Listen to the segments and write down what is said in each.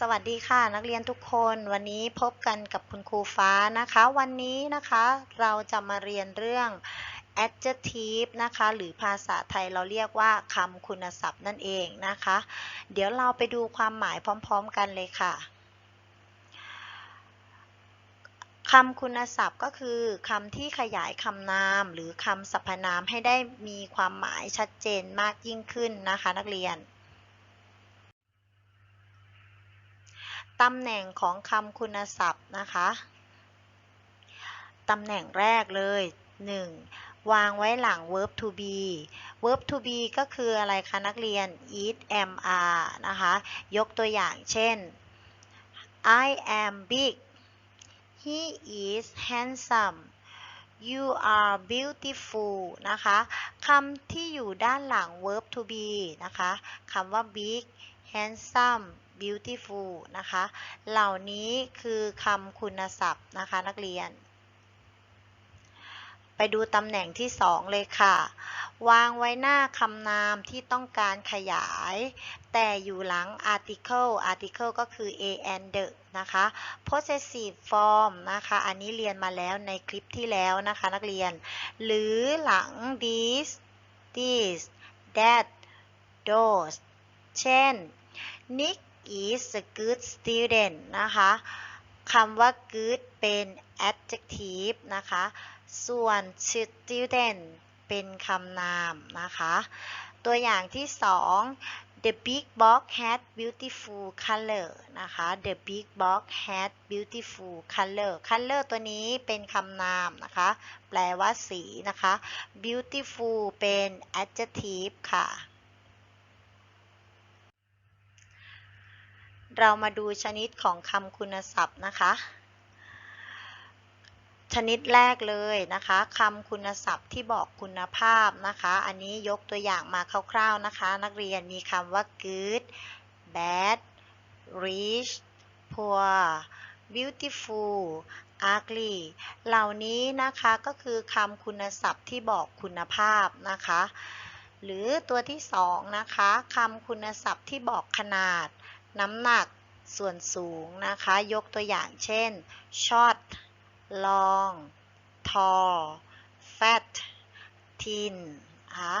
สวัสดีค่ะนักเรียนทุกคนวันนี้พบกันกับคุณครูฟ้านะคะ วันนี้นะคะเราจะมาเรียนเรื่อง adjective นะคะ หรือภาษาไทยเราเรียกว่าคำคุณศัพท์นั่นเองนะคะ เดี๋ยวเราไปดูความหมายพร้อมๆกันเลยค่ะคำคุณศัพท์ก็คือคำที่ขยายคำนาม หรือคำสรรพนามให้ได้มีความหมายชัดเจนมากยิ่งขึ้นนะคะ นักเรียน ตำแหน่งของคำคุณศัพท์นะคะ ตำแหน่งแรกเลย 1. วางไว้หลัง verb to be verb to be ก็คืออะไรคะนักเรียน eat am are นะคะ ยกตัวอย่างเช่น I am big he is handsome you are beautiful นะคะคำที่อยู่ด้านหลัง verb to be นะคะคำว่า big handsome beautiful นะคะ เหล่านี้คือคำคุณศัพท์นะคะนักเรียน ไปดูตำแหน่งที่ 2 เลยค่ะ วางไว้หน้าคำนามที่ต้องการขยาย แต่อยู่หลัง article article ก็คือ a and the นะคะ possessive form นะคะ อันนี้เรียนมาแล้วในคลิปที่แล้วนะคะนักเรียน หรือหลัง this this that those เช่น Nick is a good student นะคะคำว่า good เป็น adjective นะคะ ส่วน student เป็นคำนามนะคะ ตัวอย่างที่2 the big box had beautiful color นะคะ the big box had beautiful color color ตัวนี้เป็นคำนามนะคะ แปลว่าสีนะคะ beautiful เป็น adjective ค่ะ เรามาดูชนิดของคำคุณศัพท์นะคะ ชนิดแรกเลยนะคะคำคุณศัพท์ที่บอกคุณภาพนะคะ อันนี้ยกตัวอย่างมาคร่าวๆนะคะ นักเรียนมีคำว่า good bad rich poor beautiful ugly เหล่านี้นะคะก็คือคำคุณศัพท์ที่บอกคุณภาพนะคะ หรือตัวที่สองนะคะคำคุณศัพท์ที่บอกขนาด น้ำหนักส่วนสูงนะคะ ยกตัวอย่างเช่น short long tall fat thin นะคะ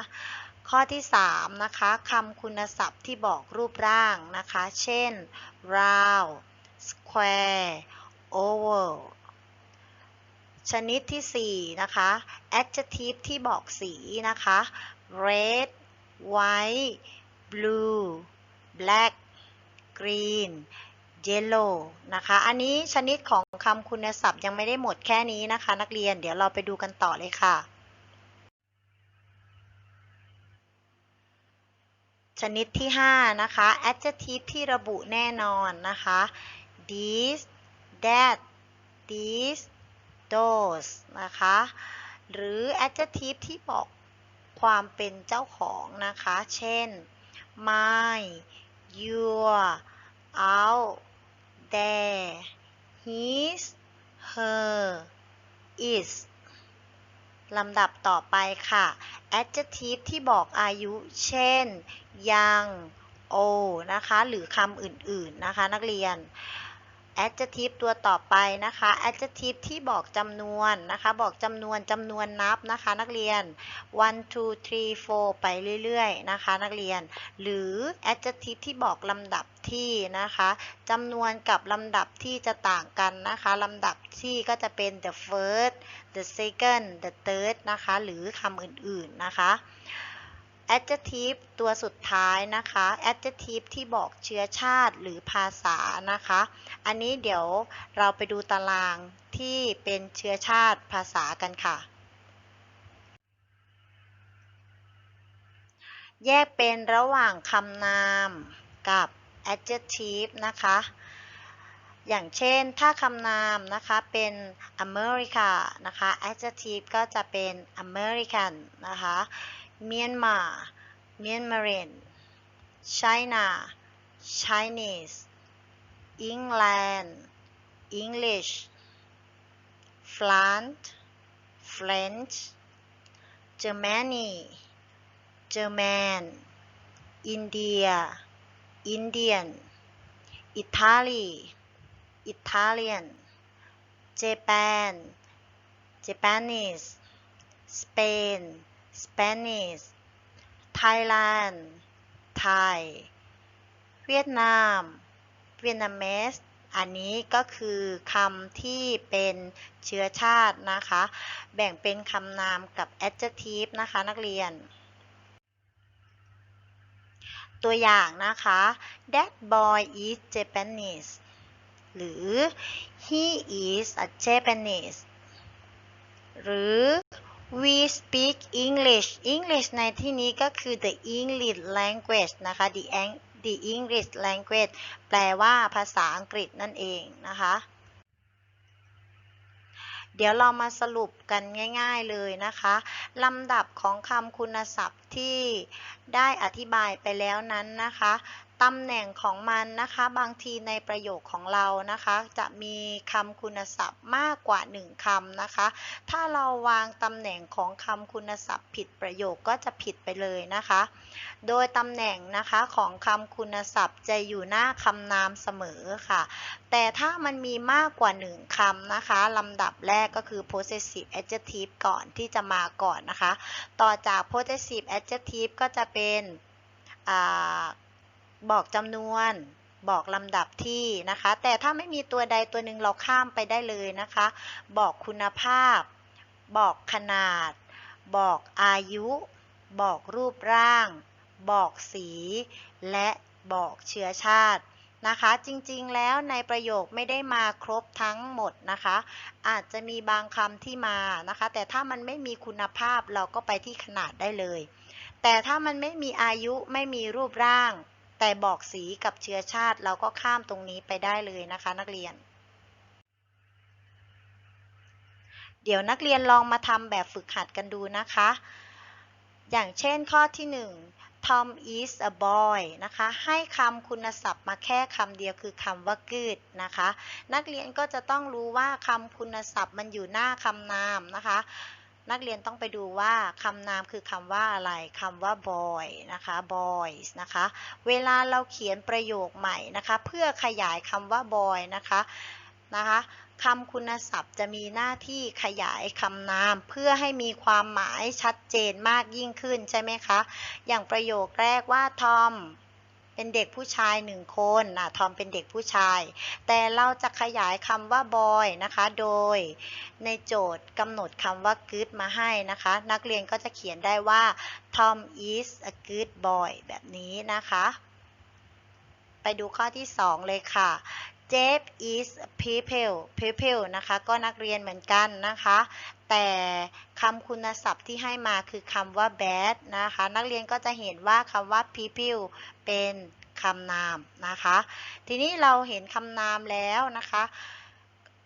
ข้อที่ 3 นะคะคำคุณศัพท์ที่บอกรูปร่างนะคะ เช่น round square oval ชนิดที่ 4 นะคะ adjective ที่บอกสีนะคะ red white blue black green yellow นะคะ อันนี้ชนิดของคำคุณศัพท์ยังไม่ได้หมดแค่นี้นะคะ นักเรียน เดี๋ยวเราไปดูกันต่อเลยค่ะ ชนิดที่ 5 นะคะ adjective ที่ระบุแน่นอนนะคะ this that this those นะคะ หรือ adjective ที่บอกความเป็นเจ้าของนะคะ เช่น my your out there his her is ลำดับต่อไปค่ะ adjective ที่บอกอายุ เช่น young old นะคะ หรือคำอื่นๆ นะคะ นักเรียน adjective ตัวต่อไปนะคะ adjective ที่บอกจำนวนนะคะ บอกจำนวนจำนวนนับนะคะ นักเรียน one two three four ไปเรื่อยๆนะคะ นักเรียน หรือ adjective ที่บอกลำดับที่นะคะจำนวนกับลำดับที่จะต่างกันนะคะลำดับที่ก็จะเป็น the first the second the third นะคะ หรือคำอื่นๆนะคะ adjective ตัวสุดท้ายนะคะ adjective ที่บอกเชื้อชาติหรือภาษานะคะ อันนี้เดี๋ยวเราไปดูตารางที่เป็นเชื้อชาติภาษากันค่ะ แยกเป็นระหว่างคำนามกับ adjective นะคะ อย่างเช่นถ้าคำนามนะคะเป็น America นะคะ adjective ก็จะเป็น American นะคะ Myanmar Myanmarin China Chinese England English France French Germany German India Indian Italy Italian Japan Japanese Spain Spanish Thailand Thai เวียดนาม Vietnamese อันนี้ก็คือคำที่เป็นเชื้อชาตินะคะ แบ่งเป็นคำนามกับ adjective นะคะนักเรียน ตัวอย่างนะคะ that boy is Japanese หรือ he is a Japanese หรือ we speak English English ในที่นี้ก็คือ the English language นะคะ the the English language แปลว่าภาษาอังกฤษนั่นเองนะคะ เดี๋ยวเรามาสรุปกันง่ายๆเลยนะคะ ลำดับของคำคุณศัพท์ที่ได้อธิบายไปแล้วนั้นนะคะ ตำแหน่งของมันนะคะ บางทีในประโยคของเรานะคะ จะมีคำคุณศัพท์มากกว่า 1คำนะคะ ถ้าเราวางตำแหน่งของคำคุณศัพท์ผิดประโยคก็จะผิดไปเลยนะคะ โดยตำแหน่งนะคะของคำคุณศัพท์จะอยู่หน้าคำนามเสมอค่ะ แต่ถ้ามันมีมากกว่า 1คำนะคะลำดับแรกก็คือ possessive adjective ก่อนที่จะมาก่อนนะคะ ต่อจาก possessive adjective ก็จะเป็น บอกจำนวนบอกลำดับที่นะคะ แต่ถ้าไม่มีตัวใดตัวหนึ่งเราข้ามไปได้เลยนะคะ บอกคุณภาพ บอกขนาด บอกอายุ บอกรูปร่าง บอกสี และบอกเชื้อชาตินะคะ จริงๆแล้วในประโยคไม่ได้มาครบทั้งหมดนะคะ อาจจะมีบางคำที่มานะคะ แต่ถ้ามันไม่มีคุณภาพเราก็ไปที่ขนาดได้เลย แต่ถ้ามันไม่มีอายุไม่มีรูปร่าง แต่บอกสีกับเชื้อชาติเราก็ข้ามตรงนี้ไปได้เลยนะคะนักเรียน เดี๋ยวนักเรียนลองมาทำแบบฝึกหัดกันดูนะคะ อย่างเช่นข้อที่ 1 Tom is a boy นะคะ ให้คำคุณศัพท์มาแค่คำเดียวคือคำว่า good นะคะ นักเรียนก็จะต้องรู้ว่าคำคุณศัพท์มันอยู่หน้าคำนามนะคะ นักเรียนต้องไปดูว่าคำนามคือคำว่าอะไรคำว่า boy นะคะ boys นะคะ เวลาเราเขียนประโยคใหม่นะคะ เพื่อขยายคำว่า boy นะคะนะคะคำคุณศัพท์จะมีหน้าที่ขยายคำนาม เพื่อให้มีความหมายชัดเจนมากยิ่งขึ้นใช่ไหมคะ อย่างประโยคแรกว่าทอม เป็นเด็กผู้ชายหนึ่งคนนะทอมเป็นเด็กผู้ชาย แต่เราจะขยายคำว่าบอยนะคะ โดยในโจทย์กำหนดคำว่า good มาให้นะคะ นักเรียนก็จะเขียนได้ว่า Tom is a good boy แบบนี้นะคะ ไปดูข้อที่ 2 เลยค่ะ Jeff is people people นะคะ ก็นักเรียนเหมือนกันนะคะ แต่คำคุณศัพท์ที่ให้มาคือคำว่า bad นะคะ นักเรียนก็จะเห็นว่าคำว่า people เป็นคำนามนะคะ ทีนี้เราเห็นคำนามแล้วนะคะ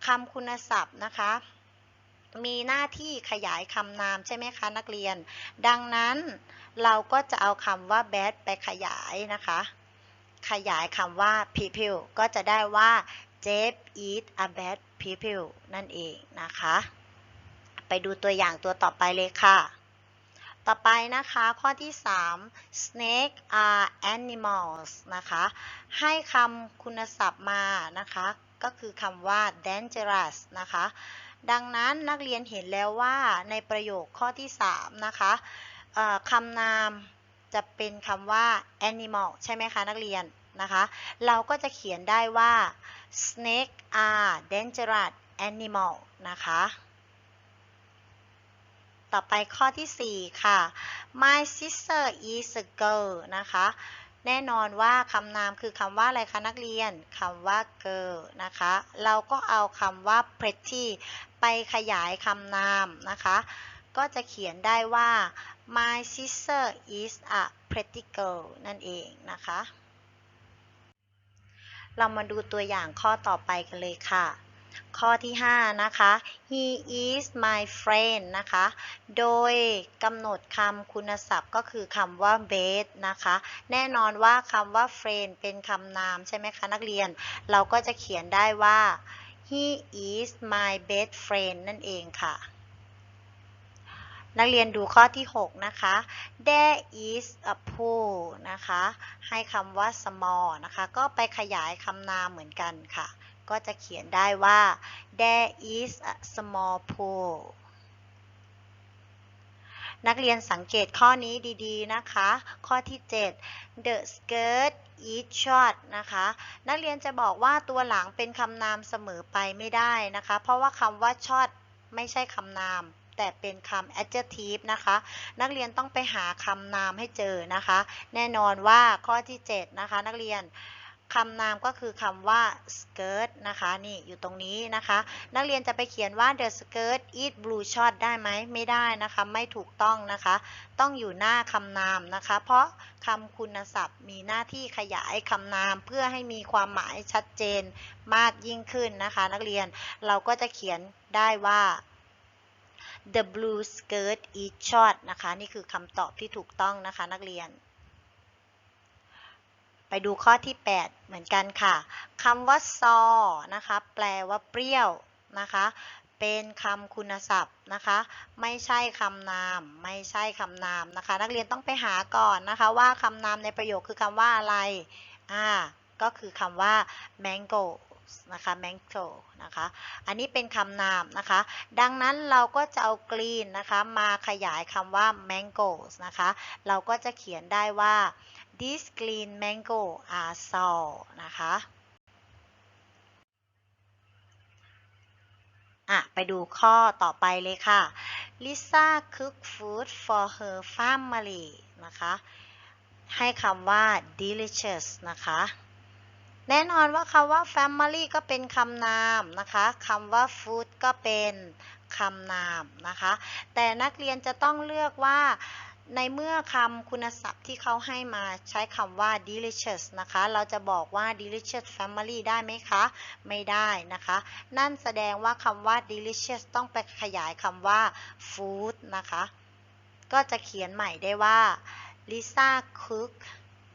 คำคุณศัพท์นะคะ มีหน้าที่ขยายคำนามใช่ไหมคะนักเรียน ดังนั้นเราก็จะเอาคำว่า bad ไปขยายนะคะ ขยายคำว่า people ก็จะได้ว่า Jeff is a bad people นั่นเองนะคะ ไปดูตัวอย่างตัวต่อไปเลยค่ะ ต่อไปนะคะข้อที่ 3 snake are animals นะคะ ให้คำคุณศัพท์มานะคะ ก็คือคำว่า dangerous นะคะ ดังนั้นนักเรียนเห็นแล้วว่าในประโยคข้อที่ 3 นะคะคำนาม จะเป็นคำว่า animal ใช่ไหมคะนักเรียนนะคะ เราก็จะเขียนได้ว่า snake are dangerous animal นะคะ ต่อไปข้อที่ 4 ค่ะ my sister is a girl นะคะ แน่นอนว่าคำนามคือคำว่าอะไรคะนักเรียนคำว่า girl นะคะ เราก็เอาคำว่า pretty ไปขยายคำนามนะคะ ก็จะเขียนได้ว่า my sister is a pretty girl นั่นเองนะคะ เรามาดูตัวอย่างข้อต่อไปกันเลยค่ะ ข้อที่ 5 นะคะ he is my friend นะคะ โดยกำหนดคำคุณศัพท์ก็คือคำว่า best นะคะ แน่นอนว่าคำว่า friend เป็นคำนามใช่ไหมคะนักเรียน เราก็จะเขียนได้ว่า he is my best friend นั่นเองค่ะ นักเรียนดูข้อที่ 6 นะคะ there is a pool นะคะ ให้คำว่า small นะคะ ก็ไปขยายคำนามเหมือนกันค่ะ ก็จะเขียนได้ว่า there is a small pool นักเรียนสังเกตข้อนี้ดีๆนะคะ ข้อที่ 7 the skirt is short นะคะ นักเรียนจะบอกว่าตัวหลังเป็นคำนามเสมอไปไม่ได้นะคะ เพราะว่าคำว่า short ไม่ใช่คำนาม แต่เป็นคำ adjective นะคะ นักเรียนต้องไปหาคำนามให้เจอนะคะ แน่นอนว่าข้อที่ 7 นะคะ นักเรียนคำนามก็คือคำว่า skirt นะคะ นี่อยู่ตรงนี้นะคะ นักเรียนจะไปเขียนว่า the skirt is blue short ได้ไหมไม่ได้นะคะ ไม่ถูกต้องนะคะ ต้องอยู่หน้าคำนามนะคะ เพราะคำคุณศัพท์มีหน้าที่ขยายคำนามเพื่อให้มีความหมายชัดเจนมากยิ่งขึ้นนะคะ นักเรียนเราก็จะเขียนได้ว่า the blue skirt is short นะคะ นี่คือคำตอบที่ถูกต้องนะคะนักเรียน ไปดูข้อที่ 8 เหมือนกันค่ะคำว่า saw นะคะ แปลว่าเปรี้ยวนะคะเป็นคำคุณศัพท์นะคะ ไม่ใช่คำนาม ไม่ใช่คำนามนะคะ นักเรียนต้องไปหาก่อนนะคะ ว่าคำนามในประโยคคือคำว่าอะไรอ่าก็คือคำว่า mango นะคะ mango นะคะ อันนี้เป็นคำนามนะคะ ดังนั้นเราก็จะเอา green นะคะ มาขยายคำว่า mangoes นะคะ เราก็จะเขียนได้ว่า these green mango are sour นะคะอะไปดูข้อต่อไปเลยค่ะ Lisa cook food for her family นะคะ ให้คำว่า delicious นะคะ แน่นอนว่าคำว่า family ก็เป็นคำนามนะคะคำว่า food ก็เป็นคำนามนะคะ แต่นักเรียนจะต้องเลือกว่าในเมื่อคำคุณศัพท์ที่เขาให้มาใช้คำว่า delicious นะคะ เราจะบอกว่า delicious family ได้ไหมคะ ไม่ได้นะคะ นั่นแสดงว่าคำว่า delicious ต้องไปขยายคำว่า food นะคะ ก็จะเขียนใหม่ได้ว่า Lisa cook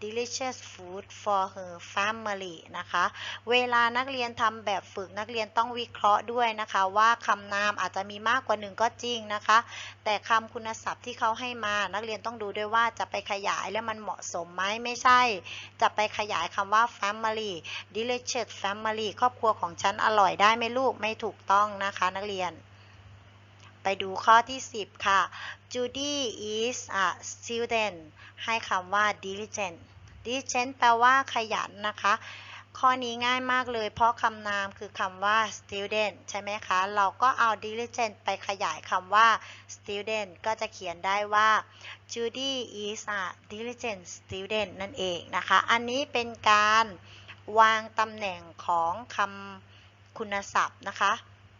delicious food for her family นะคะ เวลานักเรียนทำแบบฝึกนักเรียนต้องวิเคราะห์ด้วยนะคะ ว่าคำนามอาจจะมีมากกว่าหนึ่งก็จริงนะคะ แต่คำคุณศัพท์ที่เขาให้มานักเรียนต้องดูด้วยว่าจะไปขยายแล้วมันเหมาะสมไหมไม่ใช่ จะไปขยายคำว่า family delicious family ครอบครัวของฉันอร่อยได้ไหมลูกไม่ถูกต้องนะคะนักเรียน ไปดูข้อที่ 10 ค่ะ Judy is a student ให้คำว่า diligent diligent แปลว่าขยันนะคะ ข้อนี้ง่ายมากเลย เพราะคำนามคือคำว่า student ใช่ไหมคะ เราก็เอา diligent ไปขยายคำว่า student ก็จะเขียนได้ว่า Judy is a diligent student นั่นเองนะคะ อันนี้เป็นการวางตำแหน่งของคำคุณศัพท์นะคะ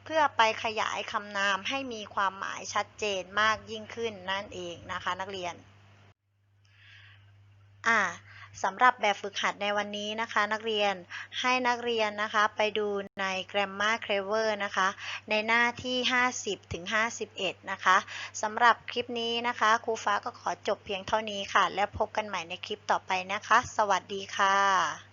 เพื่อไปขยายคำนามให้มีความหมายชัดเจนมากยิ่งขึ้นนั่นเองนะคะนักเรียนอ่าสำหรับแบบฝึกหัดในวันนี้นะคะ นักเรียนให้นักเรียนนะคะไปดูใน Grammar Clever นะคะ ในหน้าที่ 50ถึง51 นะคะสำหรับคลิปนี้นะคะครูฟ้าก็ขอจบเพียงเท่านี้ค่ะ แล้วพบกันใหม่ในคลิปต่อไปนะคะ สวัสดีค่ะ